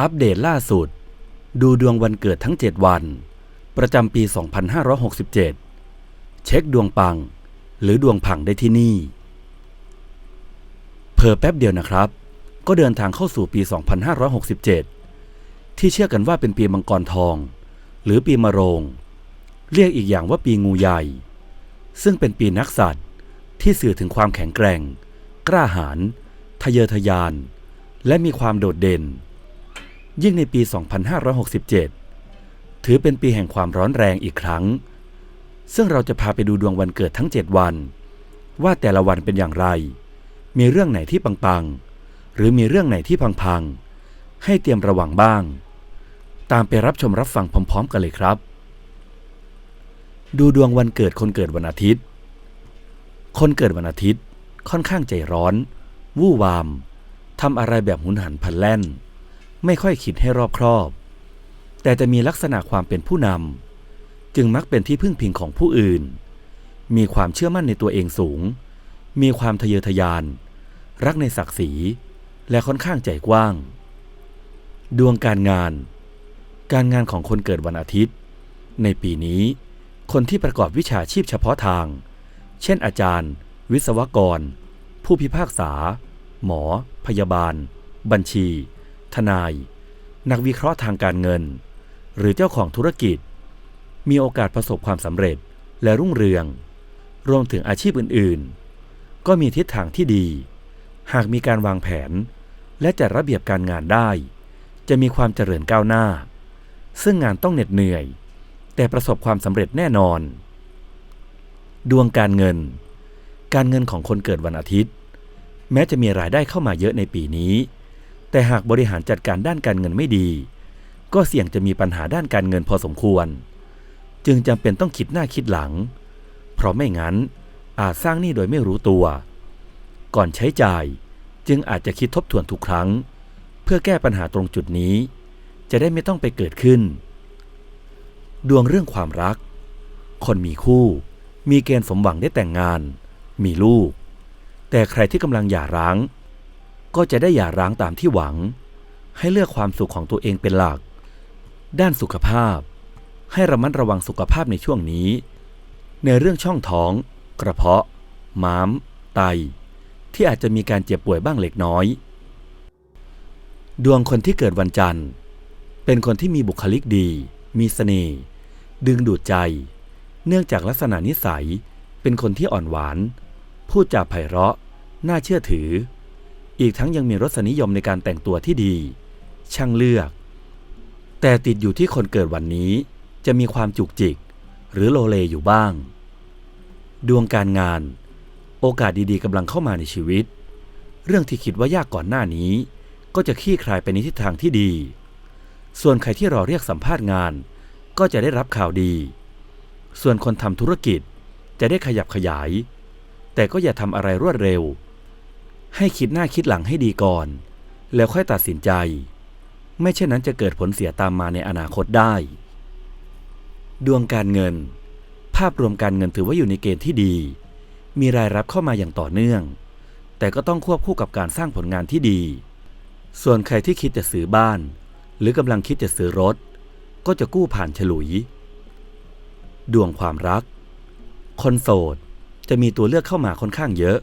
อัปเดตล่าสุด ดูดวงวันเกิดทั้ง 7 วัน ประจำปี 2567 เช็คดวงปัง หรือดวงผังได้ที่นี่ เพอแป๊บเดียวนะครับ ก็เดินทางเข้าสู่ปี 2567 ที่เชื่อกันว่าเป็นปีมังกรทอง หรือปีมะโรง เรียกอีกอย่างว่าปีงูใหญ่ ซึ่งเป็นปีนักสัตว์ที่สื่อถึงความแข็งแกร่ง กล้าหาญทะเยอทะยาน และมีความโดดเด่น ยิ่งในปี 2567 ถือเป็นปีแห่งความร้อนแรงอีกครั้ง ซึ่งเราจะพาไปดูดวงวันเกิดทั้ง 7 วัน ว่าแต่ละวันเป็นอย่างไร มีเรื่องไหนที่ปังๆ หรือมีเรื่องไหนที่พังๆ ให้เตรียมระวังบ้าง ตามไปรับชมรับฟังพร้อม ๆ กันเลยครับ ดูดวงวันเกิดคนเกิดวันอาทิตย์ คนเกิดวันอาทิตย์ค่อนข้างใจร้อน วู่วามทำอะไรแบบหุนหันพลันแล่น ไม่ค่อยคิดให้รอบครอบ แต่จะมีลักษณะความเป็นผู้นำจึงมักเป็นที่พึ่งพิงของผู้อื่น มีความเชื่อมั่นในตัวเองสูง มีความทะเยอทะยาน รักในศักดิ์ศรี และค่อนข้างใจกว้าง ดวงการงาน การงานของคนเกิดวันอาทิตย์ ในปีนี้ คนที่ประกอบวิชาชีพเฉพาะทาง เช่นอาจารย์ วิศวกร ผู้พิพากษา หมอ พยาบาล บัญชี ทนาย นักวิเคราะห์ทางการเงิน หรือเจ้าของธุรกิจ มีโอกาสประสบความสำเร็จและรุ่งเรือง รวมถึงอาชีพอื่นๆ ก็มีทิศทางที่ดี หากมีการวางแผน และจัดระเบียบการงานได้ จะมีความเจริญก้าวหน้า ซึ่งงานต้องเหน็ดเหนื่อย แต่ประสบความสำเร็จแน่นอน ดวงการเงิน การเงินของคนเกิดวันอาทิตย์ แม้จะมีรายได้เข้ามาเยอะในปีนี้ แต่หากบริหารจัดการด้านการเงินไม่ดี ก็เสี่ยงจะมีปัญหาด้านการเงินพอสมควร จึงจำเป็นต้องคิดหน้าคิดหลัง เพราะไม่งั้นอาจสร้างหนี้โดยไม่รู้ตัว ก่อนใช้จ่ายจึงอาจจะคิดทบทวนทุกครั้ง เพื่อแก้ปัญหาตรงจุดนี้ จะได้ไม่ต้องไปเกิดขึ้น ดวงเรื่องความรัก คนมีคู่ มีเกณฑ์สมหวังได้แต่งงาน มีลูก แต่ใครที่กำลังหย่าร้าง ก็จะได้หย่าร้างตามที่หวัง ให้เลือกความสุขของตัวเองเป็นหลัก ด้านสุขภาพ ให้ระมัดระวังสุขภาพในช่วงนี้ ในเรื่องช่องท้อง กระเพาะ ม้าม ไต ที่อาจจะมีการเจ็บป่วยบ้างเล็กน้อย ดวงคนที่เกิดวันจันทร์ เป็นคนที่มีบุคลิกดี มีเสน่ห์ดึงดูดใจ เนื่องจากลักษณะนิสัย เป็นคนที่อ่อนหวาน พูดจาไพเราะ น่าเชื่อถือ อีกทั้งยังมีรสนิยมในการแต่งตัวที่ดี ช่างเลือก แต่ติดอยู่ที่คนเกิดวันนี้ จะมีความจุกจิก หรือโลเลอยู่บ้าง ดวงการงาน โอกาสดีๆกำลังเข้ามาในชีวิต เรื่องที่คิดว่ายากก่อนหน้านี้ ก็จะคลี่คลายไปในทิศทางที่ดี ส่วนใครที่รอเรียกสัมภาษณ์งาน ก็จะได้รับข่าวดี ส่วนคนทำธุรกิจจะได้ขยับขยาย แต่ก็อย่าทำอะไรรวดเร็ว ให้คิดหน้าคิดหลังให้ดีก่อน แล้วค่อยตัดสินใจ ไม่เช่นนั้นจะเกิดผลเสียตามมาในอนาคตได้ ดวงการเงิน ภาพรวมการเงินถือว่าอยู่ในเกณฑ์ที่ดี มีรายรับเข้ามาอย่างต่อเนื่อง แต่ก็ต้องควบคู่กับการสร้างผลงานที่ดี ส่วนใครที่คิดจะซื้อบ้าน หรือกำลังคิดจะซื้อรถ ก็จะกู้ผ่านฉลุย ดวงความรัก คนโสดจะมีตัวเลือกเข้ามาค่อนข้างเยอะ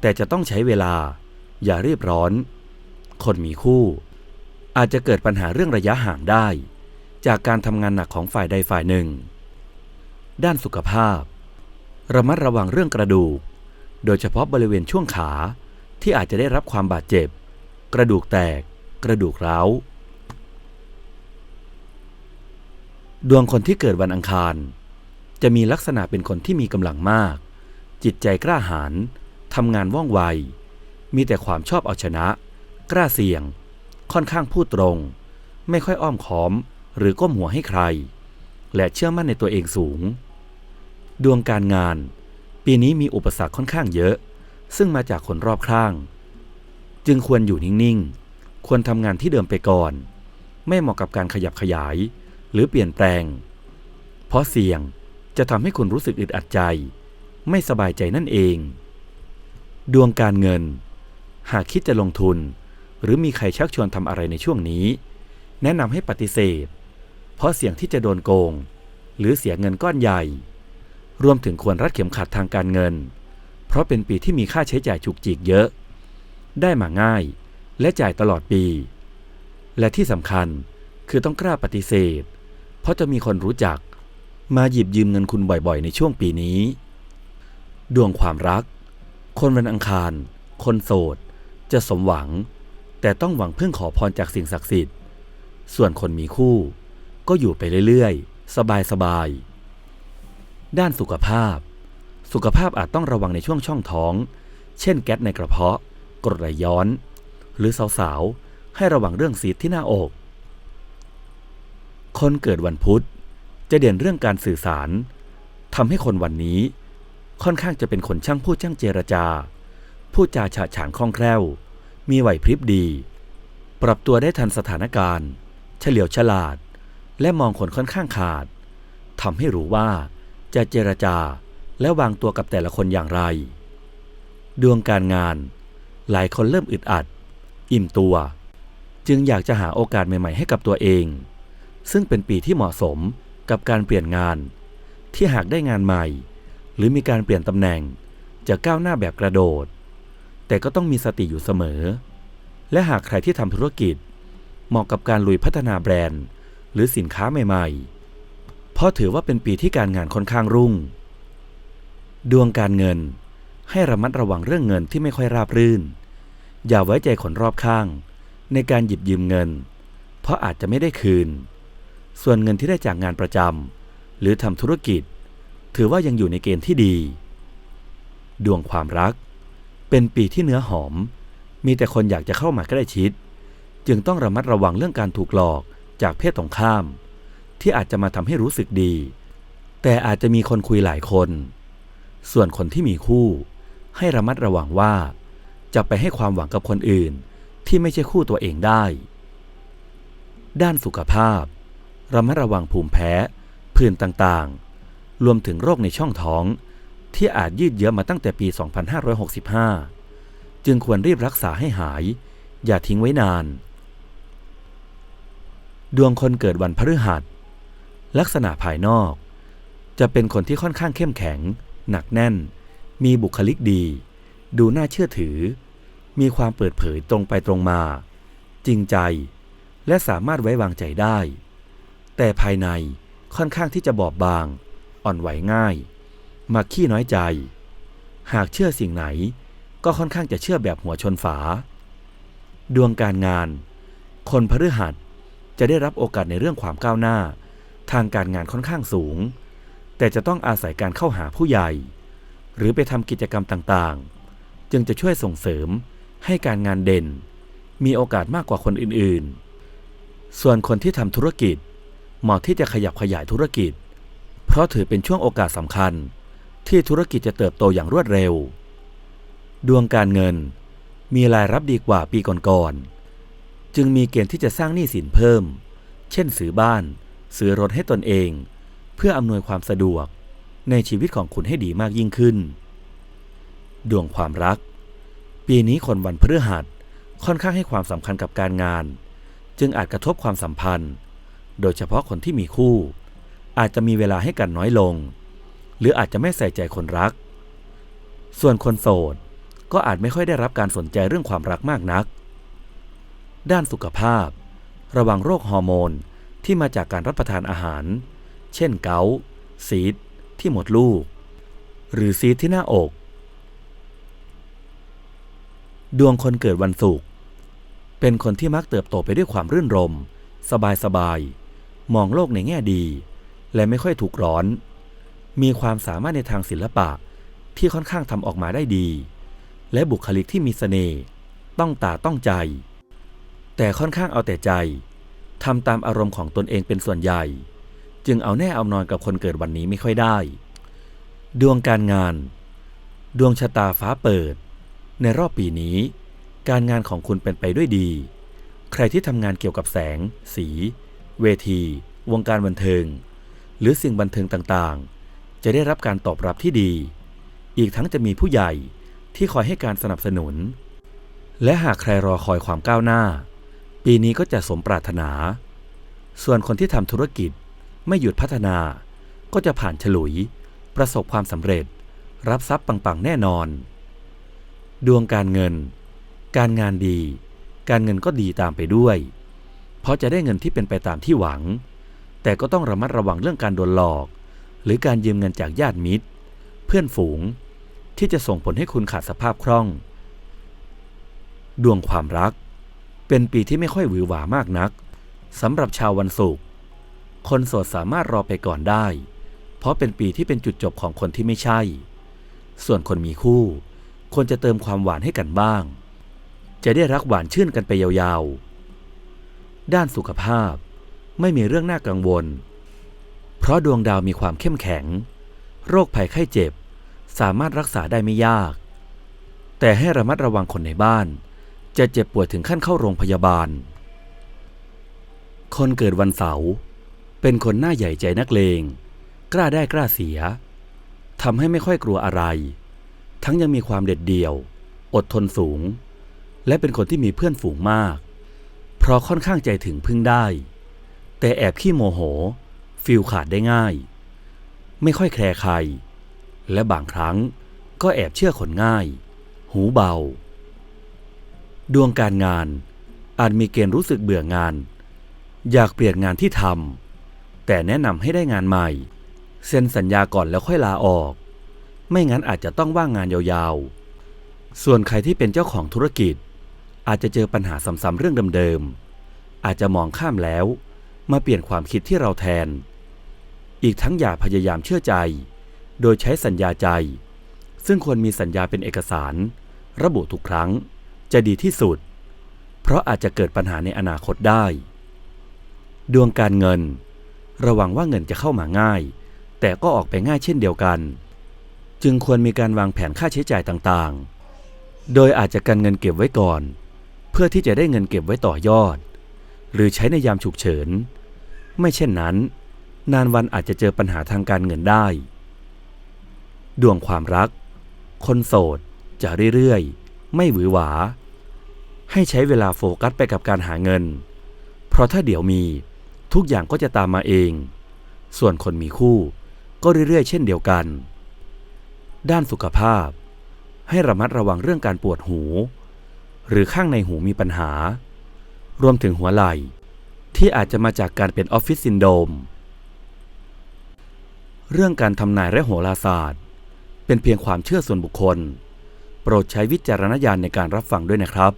แต่จะต้องใช้เวลา อย่ารีบร้อน คนมีคู่ อาจจะเกิดปัญหาเรื่องระยะห่างได้ จากการทำงานหนักของฝ่ายใดฝ่ายหนึ่ง ด้านสุขภาพ ระมัดระวังเรื่องกระดูก โดยเฉพาะบริเวณช่วงขาที่อาจจะได้รับความบาดเจ็บ กระดูกแตก กระดูกร้าวดวงคนที่เกิดวันอังคาร จะมีลักษณะเป็นคนที่มีกำลังมาก จิตใจกล้าหาญ ทำงานว่องไว มีแต่ความชอบเอาชนะ กล้าเสี่ยง ค่อนข้างพูดตรง ไม่ค่อยอ้อมค้อม หรือก้มหัวให้ใคร และเชื่อมั่นในตัวเองสูง ดวงการงาน ปีนี้มีอุปสรรคค่อนข้างเยอะ ซึ่งมาจากคนรอบข้าง จึงควรอยู่นิ่งๆ ควรทำงานที่เดิมไปก่อน ไม่เหมาะกับการขยับขยาย หรือเปลี่ยนแปลง เพราะเสี่ยงจะทำให้คุณรู้สึกอึดอัดใจ ไม่สบายใจนั่นเอง ดวงการเงิน หากคิดจะลงทุน หรือมีใครชักชวนทำอะไรในช่วงนี้ แนะนำให้ปฏิเสธ เพราะเสี่ยงที่จะโดนโกง หรือเสียเงินก้อนใหญ่ รวมถึงควรรัดเข็มขัดทางการเงิน เพราะเป็นปีที่มีค่าใช้จ่ายฉุกจิกเยอะ ได้มาง่ายและจ่ายตลอดปี และที่สำคัญคือต้องกล้าปฏิเสธ เพราะจะมีคนรู้จัก มาหยิบยืมเงินคุณบ่อยๆ ในช่วงปีนี้ ดวงความรัก คนวันอังคาร คนโสด จะสมหวัง แต่ต้องหวังพึ่งขอพรจากสิ่งศักดิ์สิทธิ์ ส่วนคนมีคู่ ก็อยู่ไปเรื่อยๆ สบายๆด้านสุขภาพ สุขภาพอาจต้องระวังในช่วงช่องท้อง เช่นแก๊สในกระเพาะ กรดไหลย้อน หรือสาวๆ ให้ระวังเรื่องซีดที่หน้าอก คนเกิดวันพุธจะเด่นเรื่องการสื่อสารทำให้คนวันนี้ ค่อนข้างจะเป็นคนช่างพูดช่างเจรจา พูดจาฉะฉานคล่องแคล่ว มีไหวพริบดี ปรับตัวได้ทันสถานการณ์ เฉลียวฉลาด และมองคนค่อนข้างขาดทำให้รู้ว่าจะเจรจาและวางตัวกับแต่ละคนอย่างไร ดวงการงาน หลายคนเริ่มอึดอัด อิ่มตัว จึงอยากจะหาโอกาสใหม่ ๆ ให้กับตัวเอง ซึ่งเป็นปีที่เหมาะสมกับการเปลี่ยนงาน ที่หากได้งานใหม่ หรือมีการเปลี่ยนตำแหน่ง จะก้าวหน้าแบบกระโดด แต่ก็ต้องมีสติอยู่เสมอ และหากใครที่ทำธุรกิจ เหมาะกับการลุยพัฒนาแบรนด์ หรือสินค้าใหม่ๆ เพราะถือว่าเป็นปีที่การงานค่อนข้างรุ่ง ดวงการเงิน ให้ระมัดระวังเรื่องเงินที่ไม่ค่อยราบรื่น อย่าไว้ใจคนรอบข้าง ในการหยิบยืมเงิน เพราะอาจจะไม่ได้คืน ส่วนเงินที่ได้จากงานประจำหรือทำธุรกิจ ถือว่ายังอยู่ในเกณฑ์ที่ดี ดวงความรัก เป็นปีที่เนื้อหอม มีแต่คนอยากจะเข้ามาใกล้ชิด จึงต้องระมัดระวังเรื่องการถูกหลอกจากเพศตรงข้าม ที่อาจจะมาทำให้รู้สึกดี แต่อาจจะมีคนคุยหลายคน ส่วนคนที่มีคู่ ให้ระมัดระวังว่า จะไปให้ความหวังกับคนอื่น ที่ไม่ใช่คู่ตัวเองได้ ด้านสุขภาพ ระมัดระวังภูมิแพ้ ผื่นต่างๆ รวมถึงโรคในช่องท้อง ที่อาจยืดเยื้อมาตั้งแต่ปี 2565 จึงควรรีบรักษาให้หาย อย่าทิ้งไว้นาน ดวงคนเกิดวันพฤหัส ลักษณะภายนอก จะเป็นคนที่ค่อนข้างเข้มแข็ง หนักแน่น มีบุคลิกดี ดูน่าเชื่อถือ มีความเปิดเผยตรงไปตรงมา จริงใจ และสามารถไว้วางใจได้ แต่ภายในค่อนข้างที่จะบอบบาง อ่อนไหวง่าย มักขี้น้อยใจ หากเชื่อสิ่งไหน ก็ค่อนข้างจะเชื่อแบบหัวชนฝา ดวงการงาน คนพฤหัสจะได้รับโอกาสในเรื่องความก้าวหน้า ทางการงานค่อนข้างสูง แต่จะต้องอาศัยการเข้าหาผู้ใหญ่ หรือไปทำกิจกรรมต่างๆ จึงจะช่วยส่งเสริมให้การงานเด่น มีโอกาสมากกว่าคนอื่นๆ ส่วนคนที่ทำธุรกิจเหมาะที่จะขยับขยายธุรกิจ เพราะถือเป็นช่วงโอกาสสำคัญ ที่ธุรกิจจะเติบโตอย่างรวดเร็ว ดวงการเงิน มีรายรับดีกว่าปีก่อนๆ จึงมีเกณฑ์ที่จะสร้างหนี้สินเพิ่ม เช่นซื้อบ้าน ซื้อรถให้ตนเอง เพื่ออำนวยความสะดวกในชีวิตของคุณให้ดีมากยิ่งขึ้น ดวงความรัก ปีนี้คนวันพฤหัสค่อนข้างให้ความสำคัญกับการงาน จึงอาจกระทบความสัมพันธ์ โดยเฉพาะคนที่มีคู่ อาจจะมีเวลาให้กันน้อยลง หรืออาจจะไม่ใส่ใจคนรัก ส่วนคนโสดก็อาจไม่ค่อยได้รับการสนใจเรื่องความรักมากนัก ด้านสุขภาพ ระวังโรคฮอร์โมนที่มาจากการรับประทานอาหาร เช่นเกาซีดที่หมดลูก หรือซีดที่หน้าอก ดวงคนเกิดวันศุกร์เป็นคนที่มักเติบโตไปด้วยความรื่นรม สบายสบาย มองโลกในแง่ดี และไม่ค่อยถูกร้อน มีความสามารถในทางศิลปะที่ค่อนข้างทำออกมาได้ดี และบุคลิกที่มีเสน่ห์ต้องตาต้องใจ แต่ค่อนข้างเอาแต่ใจทำตามอารมณ์ของตนเองเป็นส่วนใหญ่ จึงเอาแน่เอานอนกับคนเกิดวันนี้ไม่ค่อยได้ ดวงการงาน ดวงชะตาฟ้าเปิด ในรอบปีนี้ การงานของคุณเป็นไปด้วยดี ใครที่ทำงานเกี่ยวกับแสง สี เวที วงการบันเทิง หรือสิ่งบันเทิงต่างๆ จะได้รับการตอบรับที่ดี อีกทั้งจะมีผู้ใหญ่ที่คอยให้การสนับสนุน และหากใครรอคอยความก้าวหน้า ปีนี้ก็จะสมปรารถนา ส่วนคนที่ทำธุรกิจไม่หยุดพัฒนา ก็จะผ่านฉลุย ประสบความสำเร็จ รับทรัพย์ปังๆแน่นอน ดวงการเงิน การงานดี การเงินก็ดีตามไปด้วย เพราะจะได้เงินที่เป็นไปตามที่หวัง แต่ก็ต้องระมัดระวังเรื่องการโดนหลอก หรือการยืมเงินจากญาติมิตร เพื่อนฝูง ที่จะส่งผลให้คุณขาดสภาพคล่อง ดวงความรัก เป็นปีที่ไม่ค่อยหวือหวามากนักสำหรับชาววันศุกร์คนโสดสามารถรอไปก่อนได้ เพราะเป็นปีที่เป็นจุดจบของคนที่ไม่ใช่ ส่วนคนมีคู่ควรจะเติมความหวานให้กันบ้าง จะได้รักหวานชื่นกันไปยาวๆ ด้านสุขภาพ ไม่มีเรื่องน่ากังวล เพราะดวงดาวมีความเข้มแข็ง โรคภัยไข้เจ็บ สามารถรักษาได้ไม่ยาก แต่ให้ระมัดระวังคนในบ้าน จะเจ็บป่วยถึงขั้นเข้าโรงพยาบาล คนเกิดวันเสาร์เป็นคนหน้าใหญ่ใจนักเลง กล้าได้กล้าเสียทำให้ไม่ค่อยกลัวอะไร ทั้งยังมีความเด็ดเดี่ยว อดทนสูง และเป็นคนที่มีเพื่อนฝูงมาก เพราะค่อนข้างใจถึงพึ่งได้ แต่แอบขี้โมโห ฟิลขาดได้ง่าย ไม่ค่อยแคร์ใคร และบางครั้งก็แอบเชื่อคนง่าย หูเบา ดวงการงานอาจมีเกณฑ์รู้สึกเบื่องาน อยากเปลี่ยนงานที่ทำแต่แนะนำให้ได้งานใหม่ เซ็นสัญญาก่อนแล้วค่อยลาออก ไม่งั้นอาจจะต้องว่างงานยาวๆ ส่วนใครที่เป็นเจ้าของธุรกิจ อาจจะเจอปัญหาซ้ำๆเรื่องเดิมๆอาจจะมองข้ามแล้ว มาเปลี่ยนความคิดที่เราแทน อีกทั้งอย่าพยายามเชื่อใจ โดยใช้สัญญาใจ ซึ่งควรมีสัญญาเป็นเอกสาร ระบุทุกครั้งจะดีที่สุด เพราะอาจจะเกิดปัญหาในอนาคตได้ ดวงการเงิน ระวังว่าเงินจะเข้ามาง่าย แต่ก็ออกไปง่ายเช่นเดียวกัน จึงควรมีการวางแผนค่าใช้จ่ายต่างๆ โดยอาจจะกันเงินเก็บไว้ก่อน เพื่อที่จะได้เงินเก็บไว้ต่อยอด หรือใช้ในยามฉุกเฉิน ไม่เช่นนั้น นานวันอาจจะเจอปัญหาทางการเงินได้ ดวงความรัก คนโสดจะเรื่อยๆ ไม่หวือหวา ให้ใช้เวลาโฟกัสไปกับการหาเงิน เพราะถ้าเดี๋ยวมีทุกอย่างก็จะตามมาเอง ส่วนคนมีคู่ก็เรื่อยๆ เช่นเดียวกัน ด้านสุขภาพ ให้ระมัดระวังเรื่องการปวดหู หรือข้างในหูมีปัญหา รวมถึงหัวไหล่ ที่อาจจะมาจากการเป็นออฟฟิศซินโดรมเรื่องการทำนายและโหราศาสตร์ เป็นเพียงความเชื่อส่วนบุคคล โปรดใช้วิจารณญาณในการรับฟังด้วยนะครับ